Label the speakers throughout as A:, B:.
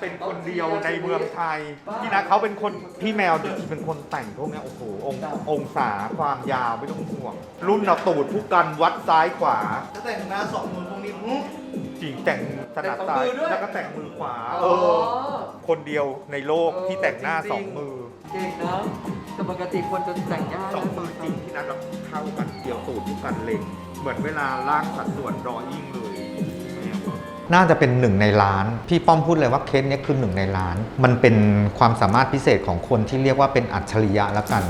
A: เป็นคนเดียวในเมืองไทยที่นะเขาเป็นคนพี่แมวจริงๆเป็นคนแต่งพวกเนี้ยโอ้โหองค์องศาความยาวไม่ต้องห่วง รุ่นเอาตูดผู้กันวัดซ้ายขวา
B: จะแต่งหน้าสองมือตรงนี้หึ
A: จริงแต่งถนัดซ้ายแล้วก็แต่งมือขวาเอ
C: อ๋อ
A: อคนเดียวในโลกที่แต่งหน้าสองมือ
C: เก่งนะแต่ปกติคนจะแต่งยาก
A: สองมือจริงที่นัดเราเข้ากันเดียวตูดผู้กันเล็งเหมือนเวลาล่างสัดส่วนรอยิ่งเลย น่าจะเป็นหนึ่งในล้าน พี่ป้อมพูดเลยว่าเคสเนี้ยคือหนึ่งในล้าน มันเป็นความสามารถพิเศษของคนที่เรียกว่าเป็นอัจฉริยะละกัน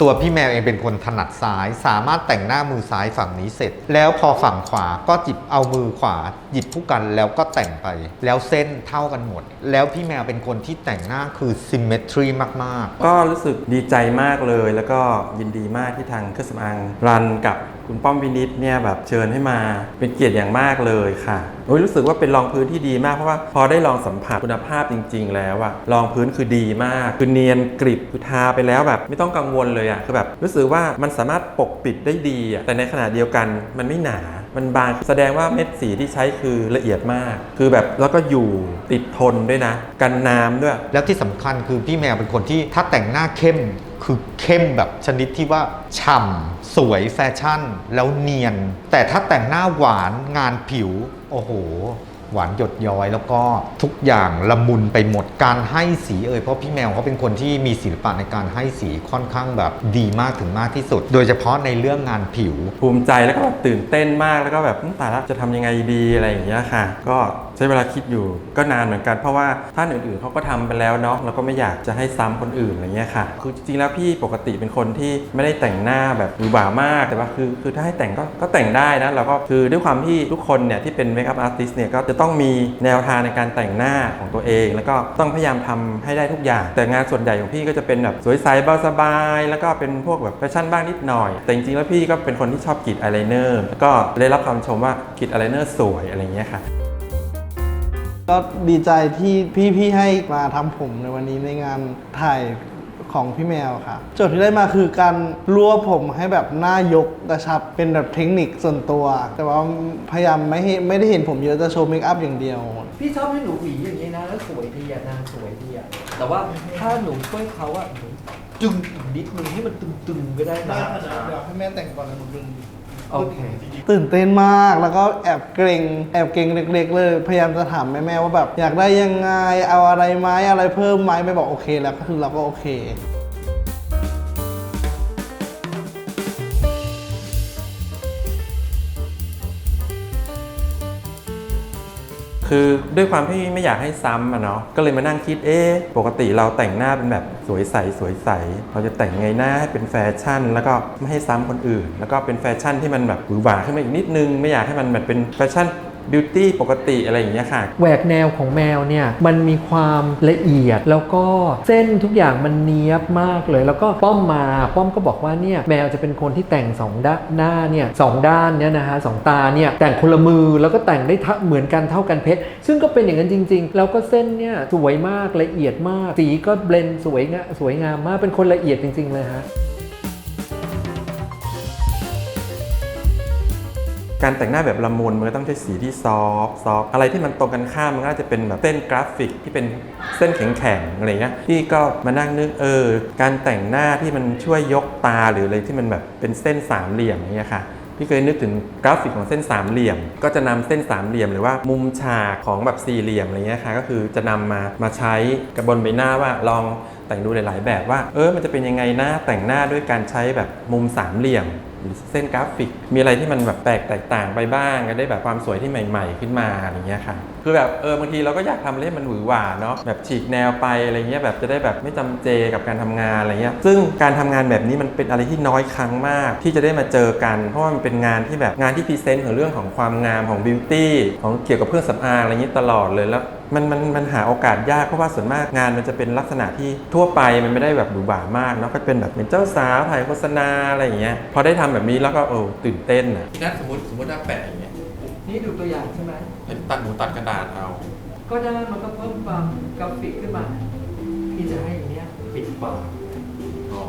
A: ตัวพี่แมวเองเป็นคนถนัดซ้าย สามารถแต่งหน้ามือซ้ายฝั่งนี้เสร็จ แล้วพอฝั่งขวาก็จิบเอามือขวา หยิบผู้กันแล้วก็แต่งไป แล้วเส้นเท่ากันหมด แล้วพี่แมวเป็นคนที่แต่งหน้าคือ symmetry มาก ๆ
D: ก็รู้สึกดีใจมากเลย แล้วก็ยินดีมากที่ทางเครื่องสำอางรันกับ คุณป้อมวินิตเนี่ยแบบเชิญให้มาเป็นเกียรติอย่างมากเลยค่ะโอ้ยรู้สึกว่าเป็นรองพื้นที่ดีมากเพราะว่าพอได้ลองสัมผัสคุณภาพจริง ๆ แล้วอะรองพื้นคือดีมาก คือเนียนกริบคือทาไปแล้วแบบไม่ต้องกังวลเลยอะคือแบบรู้สึกว่ามันสามารถปกปิดได้ดีอะแต่ในขณะเดียวกันมันไม่หนา มันบางแสดงว่าเม็ดสีที่ใช้คือละเอียดมาก คือแบบแล้วก็อยู่ติดทนด้วยนะ กันน้ำด้วย
A: แล้วที่สำคัญคือพี่แมวเป็นคนที่ถ้าแต่งหน้าเข้ม คือเข้มแบบชนิดที่ว่าฉ่ำสวยแฟชั่น แล้วเนียน แต่ถ้าแต่งหน้าหวานงานผิว โอ้โห หวานหยดย้อยแล้วก็ทุกอย่างละมุนไปหมดการให้สีเอ่ยเพราะพี่แมวเขาเป็นคนที่มีศิลปะในการให้สีค่อนข้างแบบดีมากถึงมากที่สุด โดยเฉพาะในเรื่องงานผิว
D: ภูมิใจแล้วก็แบบตื่นเต้นมากแล้วก็แบบอืมตายละจะทำยังไงดีอะไรอย่างเงี้ยค่ะ ก็ ใช้เวลาคิดอยู่ก็นานเหมือนกัน เพราะว่าท่านอื่นๆเขาก็ทำไปแล้วเนาะเราก็ไม่อยากจะให้ซ้ำคนอื่นอะไรเงี้ยค่ะ คือจริงๆแล้วพี่ปกติเป็นคนที่ไม่ได้แต่งหน้าแบบหวือหวามากแต่ว่าคือคือถ้าให้แต่งก็ก็แต่งได้นะเราก็คือด้วยความที่ทุกคนเนี่ยที่เป็นเมคอัพอาร์ติสเนี่ยก็จะต้องมีแนวทางในการแต่งหน้าของตัวเอง แล้วก็ต้องพยายามทำให้ได้ทุกอย่าง แต่งานส่วนใหญ่ของพี่ก็จะเป็นแบบสวยใสเบาสบาย แล้วก็เป็นพวกแบบแฟชั่นบ้างนิดหน่อย แต่จริงๆแล้วพี่ก็เป็นคนที่ชอบกรีดอายไลเนอร์แล้วก็ได้รับคำชมว่ากรีดอายไลเนอร์สวยอะไรเงี้ยค่ะ
B: ก็ดีใจที่พี่ๆให้มาทำผมในวันนี้ในงานถ่ายของพี่แมวค่ะโจทย์ที่ได้มาคือการรวบผมให้แบบหน้ายกกระชับเป็นแบบเทคนิคส่วนตัว แต่ว่าพยายามไม่ให้ไม่ได้เห็นผมเยอะจะโชว์เมคอัพอย่างเดียว
C: พี่ชอบให้หนูหวีอย่างนี้นะ แล้วสวยดีอะนางสวยดีอะแต่ว่าถ้าหนูช่วยเขาอะหนูจึงอีกนิดนึงให้มันตึงๆก็ได้นะ
B: เดี๋ยวให้แม่แต่งก่อนแล้วหนูดึง
C: โอเค
B: ตื่นเต้นมากแล้วก็แอบเกรงแอบเกรงเล็กๆเลย พยายามจะถามแม่ๆว่าแบบอยากได้ยังไงเอาอะไรไหมอะไรเพิ่มไหมไม่บอกโอเค แล้วก็คือเราก็โอเค
D: คือด้วยความที่ไม่อยากให้ซ้ำอะเนาะก็เลยมานั่งคิดเอ๊ะปกติเราแต่งหน้าเป็นแบบสวยใสสวยใสเราจะแต่งไงหน้าให้เป็นแฟชั่น แล้วก็ไม่ให้ซ้ำคนอื่น แล้วก็เป็นแฟชั่นที่มันแบบหวือหวาขึ้นมาอีกนิดนึง ไม่อยากให้มันแบบเป็นแฟชั่น บิวตี้ปกติอะไรอย่างเงี้ยค่ะ
C: แหวกแนวของแมวเนี่ยมันมีความละเอียดแล้วก็เส้นทุกอย่างมันเนี้ยบมากเลย แล้วก็ป้อมมาป้อมก็บอกว่าเนี่ยแมวจะเป็นคนที่แต่งสองด้านหน้าเนี่ยสองด้านเนี่ยนะฮะสองตาเนี่ยแต่งคนละมือแล้วก็แต่งได้เท่าเหมือนกันเท่ากันเพชร ซึ่งก็เป็นอย่างนั้นจริง ๆ แล้วก็เส้นเนี่ยสวยมากละเอียดมาก สีก็เบลนสวยงามสวยงามมากเป็นคนละเอียดจริง ๆ เลยฮะ
D: การแต่งหน้าแบบละมุนมันก็ต้องใช้สีที่ซอฟต์ซอฟต์อะไรที่มันตรงกันข้ามมันก็จะเป็นแบบเส้นกราฟิกที่เป็นเส้นแข็งๆอะไรเงี้ยพี่ก็มานั่งนึกเออ การแต่งหน้าที่มันช่วยยกตาหรืออะไรที่มันแบบเป็นเส้นสามเหลี่ยมอย่างเงี้ยค่ะพี่เคยนึกถึงกราฟิกของเส้นสามเหลี่ยม ก็จะนำเส้นสามเหลี่ยมหรือว่ามุมฉากของแบบสี่เหลี่ยมอะไรเงี้ยค่ะก็คือจะนำมามาใช้กับบนใบหน้าว่าลองแต่งดูหลาย ๆ แบบว่า เออมันจะเป็นยังไงนะแต่งหน้าด้วยการใช้แบบมุมสามเหลี่ยม หรือเส้นกราฟิก มีอะไรที่มันแบบแตกแตกต่างไปบ้างก็ได้แบบความสวยที่ใหม่ ๆ ขึ้นมาอะไรเงี้ยค่ะคือแบบเออบางทีเราก็อยากทำอะไรให้มันหวือหวาเนาะแบบฉีกแนวไปอะไรเงี้ยแบบจะได้แบบไม่จำเจกับการทำงานอะไรเงี้ยซึ่งการทำงานแบบนี้มันเป็นอะไรที่น้อยครั้งมาก ที่จะได้มาเจอกัน เพราะว่ามันเป็นงานที่แบบงานที่พรีเซนต์ของเรื่องของความงามของบิวตี้ของเกี่ยวกับเครื่องสำอางอะไรเงี้ยตลอดเลยแล้ว มันมันมันหาโอกาสยากเพราะว่าส่วนมากงานมันจะเป็นลักษณะที่ทั่วไปมันไม่ได้แบบหรูหรามากเนาะก็เป็นแบบเป็นเจ้าสาวถ่ายโฆษณาอะไรอย่างเงี้ยพอได้ทำแบบนี้แล้วก็โอ้ตื่นเต้นอะงั้นสมมติสมมติว่าแปะอย่างเงี้ย
C: นี่ดูตัวอย่างใช่ไหม
D: เป็นตัดหมูตัดกระดาษเอา
C: ก็ได้มันก็เพิ่มความกราฟิกขึ้นมาพี่จะให้อันเนี้ยปิดปาก
D: อ๋อ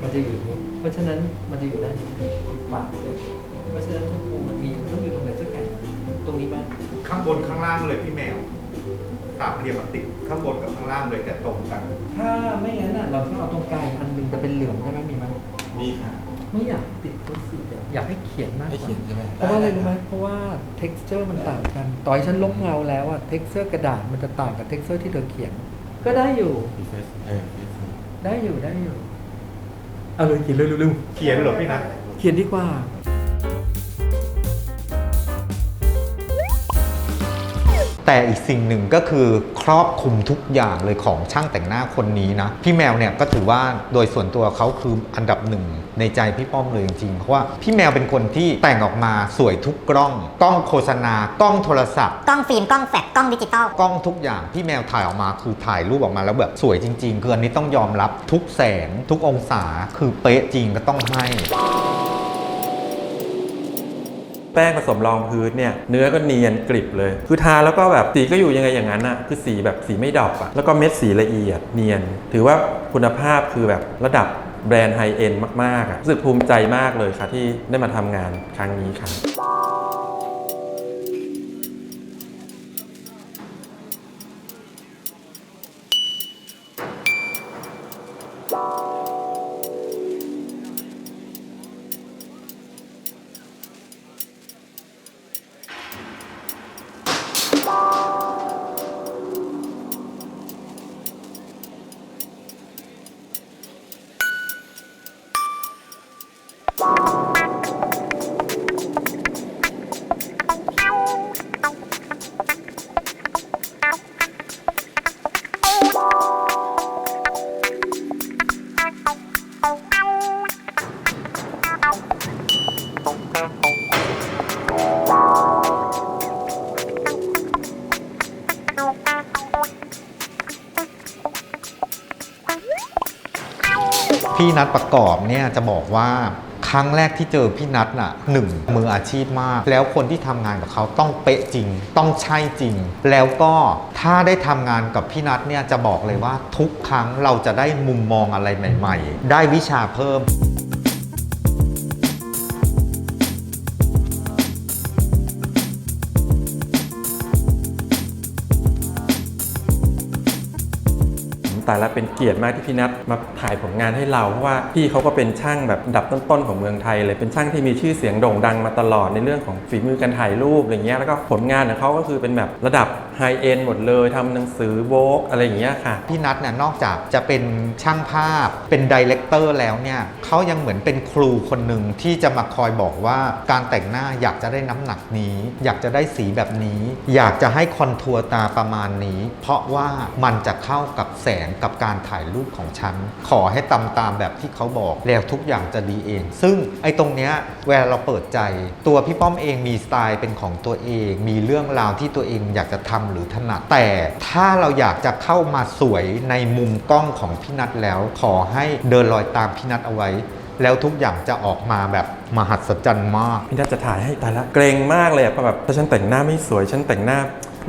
C: มันจะอยู่อย่างนี้เพราะฉะนั้นมันจะอยู่ด้านนี้ปิดปากเลยเพราะฉะนั้นทุกมุมมันมีต้องอยู่ตรงไหนสักแห่งตรงนี้บ้าง
A: ข้างบนข้างล่างเลยพี่แมว สามเหลี่ยมอะติดข้างบนกับข้างล่างเลยแต่ตรงกัน
C: ถ้าไม่งั้นน่ะเราต้องเอาตรงกลางอันหนึงจะเป็นเหลืองใช่ไหมมีไหม
D: มีค่ะ
C: ไม่อยากติดตัวสีอะอยากให้เขียนมาก
D: ให้
C: กว่า
D: เขียนใช่ไหม
C: เพราะว่าอะไรรู้ไหมเพราะว่า texture มันต่างกัน ต่อให้ฉันลบเงาแล้วอะ texture กระดาษมันจะต่างกับ texture ที่เธอเขียน ก็ได้อยู่
D: มีเฟซเออเฟซ
C: ได้อยู่ได้อยู่ เอาเลยเขียนเร็ว
A: เขียนเหรอพี่นัท
C: ๆเขียนดีกว่า
A: แต่อีกสิ่งหนึ่งก็คือครอบคลุมทุกอย่างเลยของช่างแต่งหน้าคนนี้นะ พี่แมวเนี่ยก็ถือว่าโดยส่วนตัวเขาคืออันดับหนึ่งในใจพี่ป้อมเลยจริงๆเพราะว่าพี่แมวเป็นคนที่แต่งออกมาสวยทุกกล้อง กล้องโฆษณากล้องโทรศัพท์
E: กล้องฟิล์มกล้องแฟลชกล้องดิจิตอล
A: กล้องทุกอย่างพี่แมวถ่ายออกมาคือถ่ายรูปออกมาแล้วแบบสวยจริงๆคืออันนี้ต้องยอมรับทุกแสงทุกองศาคือเป๊ะจริงก็ต้องให้
D: แป้งผสมรองพื้นเนี่ยเนื้อก็เนียนกริบเลย คือทาแล้วก็แบบสีก็อยู่ยังไงอย่างนั้นอะคือสีแบบสีไม่ดรอปอะแล้วก็เม็ดสีละเอียดเนียน ถือว่าคุณภาพคือแบบระดับแบรนด์ไฮเอ็นมากๆอะรู้สึกภูมิใจมากเลยค่ะที่ได้มาทำงานครั้งนี้ค่ะ
A: พี่นัดประกอบเนี่ยจะบอกว่าครั้งแรกที่เจอพี่นัทน่ะหนึ่งมืออาชีพมาก แล้วคนที่ทำงานกับเขาต้องเป๊ะจริง ต้องใช่จริง แล้วก็ถ้าได้ทำงานกับพี่นัทเนี่ยจะบอกเลยว่าทุกครั้งเราจะได้มุมมองอะไรใหม่ ๆ ได้วิชาเพิ่ม
D: แต่ละเป็นเกียรติมากที่พี่นัทมาถ่ายผลงานให้เราเพราะว่าพี่เขาก็เป็นช่างแบบอันดับต้นๆของเมืองไทยเลยเป็นช่างที่มีชื่อเสียงโด่งดังมาตลอดในเรื่องของฝีมือการถ่ายรูปอะไรเงี้ยแล้วก็ผลงานของเขาก็คือเป็นแบบระดับไฮเอ็นหมดเลยทำหนังสือโบกอะไรอย่างเงี้ยค่ะ
A: พี่นัทเนี่ยนอกจากจะเป็นช่างภาพเป็นดีเลกเตอร์แล้วเนี่ยเขายังเหมือนเป็นครูคนหนึ่งที่จะมาคอยบอกว่าการแต่งหน้าอยากจะได้น้ำหนักนี้ อยากจะได้สีแบบนี้ อยากจะให้คอนทัวร์ตาประมาณนี้ เพราะว่ามันจะเข้ากับแสงกับการถ่ายรูปของฉัน ขอให้ตามตามแบบที่เขาบอกแล้วทุกอย่างจะดีเอง ซึ่งไอ้ตรงเนี้ยเวลาเราเปิดใจ ตัวพี่ป้อมเองมีสไตล์เป็นของตัวเอง มีเรื่องราวที่ตัวเองอยากจะทำหรือถนัดแต่ถ้าเราอยากจะเข้ามาสวยในมุมกล้องของพี่นัทแล้ว ขอให้เดินรอยตามพี่นัทเอาไว้ แล้วทุกอย่างจะออกมาแบบมหัศจรรย์มาก
D: พี่นัทจะถ่ายให้ตายละเกรงมากเลยอะแบบถ้าฉันแต่งหน้าไม่สวยฉันแต่งหน้า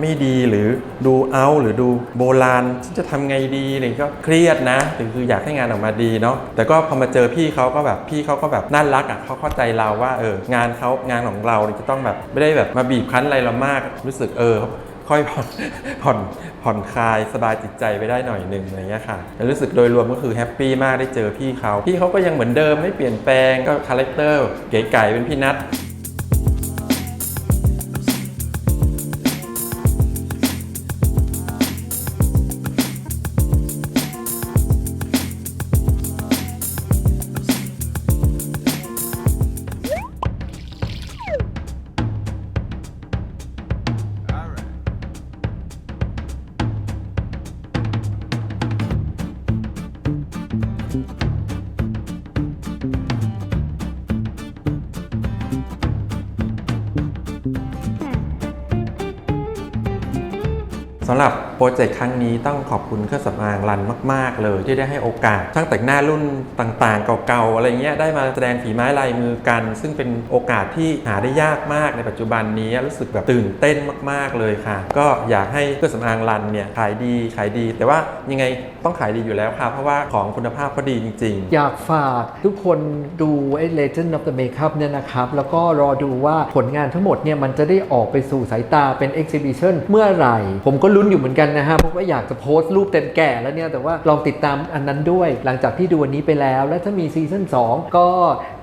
D: ไม่ดีหรือดูเอาหรือดูโบราณฉันจะทำไงดีอะไรก็เครียดนะคือคืออยากให้งานออกมาดีเนาะแต่ก็พอมาเจอพี่เขาก็แบบพี่เขาก็แบบน่ารักอะเขาเข้าใจเราว่าเอองานเขางานของเราเนี่ยจะต้องแบบไม่ได้แบบมาบีบคั้นอะไรเรามากรู้สึกเออ ค่อยผ่อนผ่อนผ่อนคลายสบายจิตใจไปได้หน่อยหนึ่งอะไรเงี้ยค่ะแต่รู้สึกโดยรวมก็คือแฮปปี้มากได้เจอพี่เขาพี่เขาก็ยังเหมือนเดิมไม่เปลี่ยนแปลงก็คาแรคเตอร์เก๋ไก่เป็นพี่นัท Mm-hmm. ำหรับโปรเจกต์ครั้งนี้ต้องขอบคุณเครื่องสำอางรันมาก ๆ เลย ที่ได้ให้โอกาสช่างแต่งหน้ารุ่นต่างๆ เก่าๆ อะไรเงี้ยได้มาแสดงฝีไม้ลายมือกัน ซึ่งเป็นโอกาสที่หาได้ยากมากในปัจจุบันนี้รู้สึกแบบตื่นเต้นมาก ๆ เลยค่ะ ก็อยากให้เครื่องสำอางรันเนี่ยขายดีขายดี แต่ว่ายังไงต้องขายดีอยู่แล้วค่ะ เพราะว่าของคุณภาพก็ดีจริง ๆ
C: อยากฝากทุกคนดูไอ้ Legend of the Makeup เนี่ยนะครับแล้วก็รอดูว่าผลงานทั้งหมดเนี่ยมันจะได้ออกไปสู่สายตาเป็น Exhibition เมื่อไหร่ ผมก็รู้ลุ้นอยู่เหมือนกันนะฮะเพราะว่าอยากจะโพสต์รูปเต็มแก่แล้วเนี่ยแต่ว่าลองติดตามอันนั้นด้วย หลังจากที่ดูวันนี้ไปแล้ว และถ้ามีซีซั่น2 ก็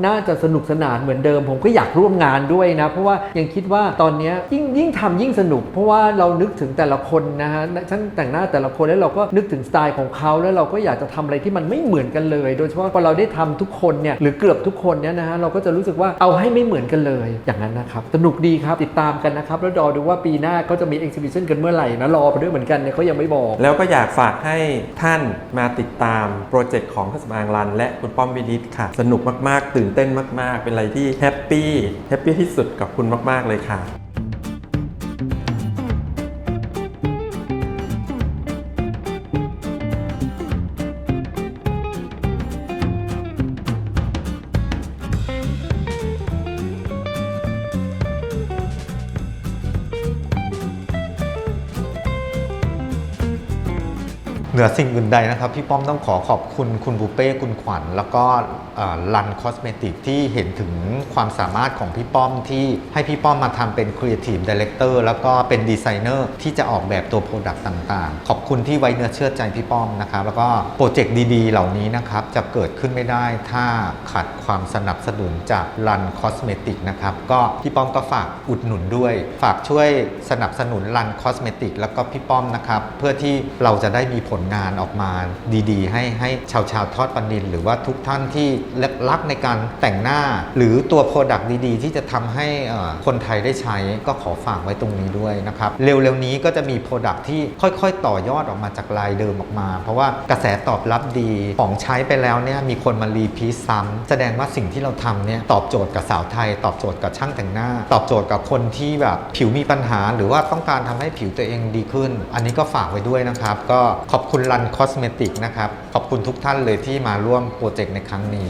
C: น่าจะสนุกสนานเหมือนเดิม ผมก็อยากร่วมงานด้วยนะ เพราะว่ายังคิดว่าตอนนี้ยิ่งยิ่งทำยิ่งสนุก เพราะว่าเรานึกถึงแต่ละคนนะฮะช่างแต่งหน้าแต่ละคนแล้วเราก็นึกถึงสไตล์ของเขาแล้วเราก็อยากจะทำอะไรที่มันไม่เหมือนกันเลย โดยเฉพาะพอเราได้ทำทุกคนเนี่ยหรือเกือบทุกคนเนี่ยนะฮะเราก็จะรู้สึกว่าเอาให้ไม่เหมือนกันเลย อย่างนั้นนะครับสนุกดีครับติดตามกันนะครับแล้วรอดูว่าปีหน้าก็จะมี exhibition กันเมื่อไหร่นะรอไปด้วยเหมือนกันเนี่ยเขายังไม่บอก
D: แล้วก็อยากฝากให้ท่านมาติดตามโปรเจกต์ของเครื่องสำอางรัน และคุณป้อมวินิตค่ะ สนุกมากๆ ตื่นเต้นมาก ๆ เป็นอะไรที่แฮปปี้แฮปปี้ที่สุดกับคุณมาก ๆ เลยค่ะ
A: นือสิ่งอื่นใดนะครับ พี่ป้อมต้องขอขอบคุณคุณบุเป้คุณขวัญ แล้วก็รันคอสเมติกที่เห็นถึงความสามารถของพี่ป้อมที่ให้พี่ป้อมมาทำเป็นครีเอทีฟดีเลกเตอร์แล้วก็เป็นดีไซเนอร์ที่จะออกแบบตัวโปรดักต์ต่างๆ ขอบคุณที่ไว้เนื้อเชื่อใจพี่ป้อมนะครับ แล้วก็โปรเจกต์ดีๆ เหล่านี้นะครับ จะเกิดขึ้นไม่ได้ถ้าขาดความสนับสนุนจากรันคอสเมติกนะครับก็พี่ป้อมก็ฝากอุดหนุนด้วย ฝากช่วยสนับสนุนรันคอสเมติกแล้วก็พี่ป้อมนะครับเพื่อที่เราจะได้มีผลงานออกมาดีๆ ให้ให้ชาวชาวทอดปันดิน หรือว่าทุกท่านที่รักในการแต่งหน้า หรือตัวโปรดักต์ดีๆ ที่จะทำให้คนไทยได้ใช้ก็ขอฝากไว้ตรงนี้ด้วยนะครับ เร็วๆนี้ก็จะมีโปรดักต์ที่ค่อยๆ ต่อยอดออกมาจากลายเดิมออกมา เพราะว่ากระแสตอบรับดีของใช้ไปแล้วเนี่ยมีคนมารีพีซซ้ำแสดงว่าสิ่งที่เราทำเนี่ยตอบโจทย์กับสาวไทย ตอบโจทย์กับช่างแต่งหน้า ตอบโจทย์กับคนที่แบบผิวมีปัญหา หรือว่าต้องการทำให้ผิวตัวเองดีขึ้น อันนี้ก็ฝากไว้ด้วยนะครับ ก็ขอบคุณรันคอสเมติกนะครับ ขอบคุณทุกท่านเลยที่มาร่วมโปรเจกต์ในครั้งนี้